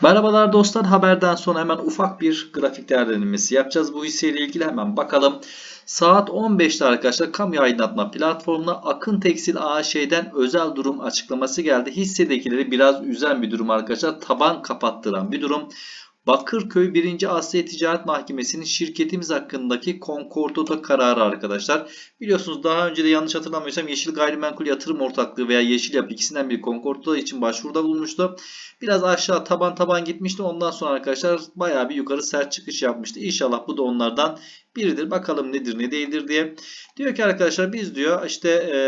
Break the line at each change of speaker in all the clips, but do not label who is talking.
Merhabalar dostlar. Haberden sonra hemen ufak bir grafik değerlendirmesi yapacağız. Bu hisseyle ilgili hemen bakalım. Saat 15'te arkadaşlar kamu aydınlatma platformuna Akın Tekstil AŞ'den özel durum açıklaması geldi. Hissedekileri biraz üzen bir durum arkadaşlar. Taban kapattıran bir durum. Bakırköy 1. Asya Ticaret Mahkemesi'nin şirketimiz hakkındaki konkordato kararı arkadaşlar. Biliyorsunuz daha önce de yanlış hatırlamıyorsam Yeşil Gayrimenkul Yatırım Ortaklığı veya Yeşil Yapı ikisinden biri konkordato için başvuruda bulunmuştu. Biraz aşağı taban taban gitmişti. Ondan sonra arkadaşlar bayağı bir yukarı sert çıkış yapmıştı. İnşallah bu da onlardan biridir. Bakalım nedir ne değildir diye. Diyor ki arkadaşlar biz diyor işte e,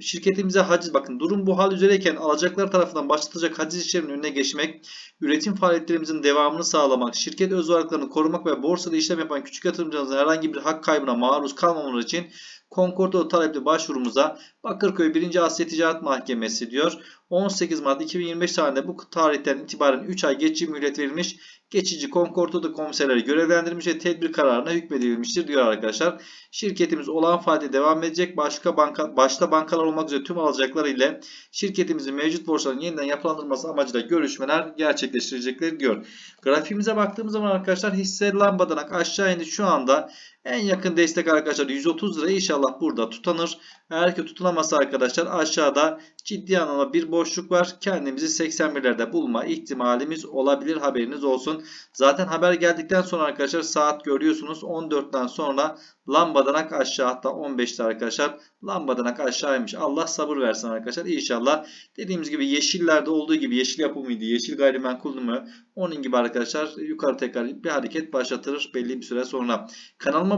şirketimize haciz bakın durum bu hal üzereyken alacaklar tarafından başlatılacak haciz işleminin önüne geçmek, üretim faaliyetlerimizin devamını sağlamak, şirket öz varlıklarını korumak ve borsada işlem yapan küçük yatırımcılarımızın herhangi bir hak kaybına maruz kalmamaları için Konkordato talepli başvurumuza Bakırköy 1. Asya Ticaret Mahkemesi diyor. 18 Mart 2025 tarihinde bu tarihten itibaren 3 ay geçici mühlet verilmiş. Geçici konkordato komiserleri görevlendirilmiş ve tedbir kararına hükmedilmiştir diyor arkadaşlar. Şirketimiz olağan faaliyete devam edecek. Başka banka, başta bankalar olmak üzere tüm alacaklar ile şirketimizin mevcut borçlarının yeniden yapılandırılması amacıyla görüşmeler gerçekleştirecekler diyor. Grafiğimize baktığımız zaman arkadaşlar hisse lambadan aşağı indi şu anda en yakın destek arkadaşlar 130 lira inşallah burada tutanır. Eğer ki tutunamazsa arkadaşlar aşağıda ciddi anlamda bir boşluk var. Kendimizi 81'lerde bulma ihtimalimiz olabilir haberiniz olsun. Zaten haber geldikten sonra arkadaşlar saat görüyorsunuz 14'ten sonra lambadanak aşağı hatta 15'te arkadaşlar lambadanak aşağıymış. Allah sabır versin arkadaşlar. İnşallah dediğimiz gibi yeşillerde olduğu gibi yeşil yapı mıydı yeşil gayrimenkul mü onun gibi arkadaşlar yukarı tekrar bir hareket başlatır belli bir süre sonra. Kanalıma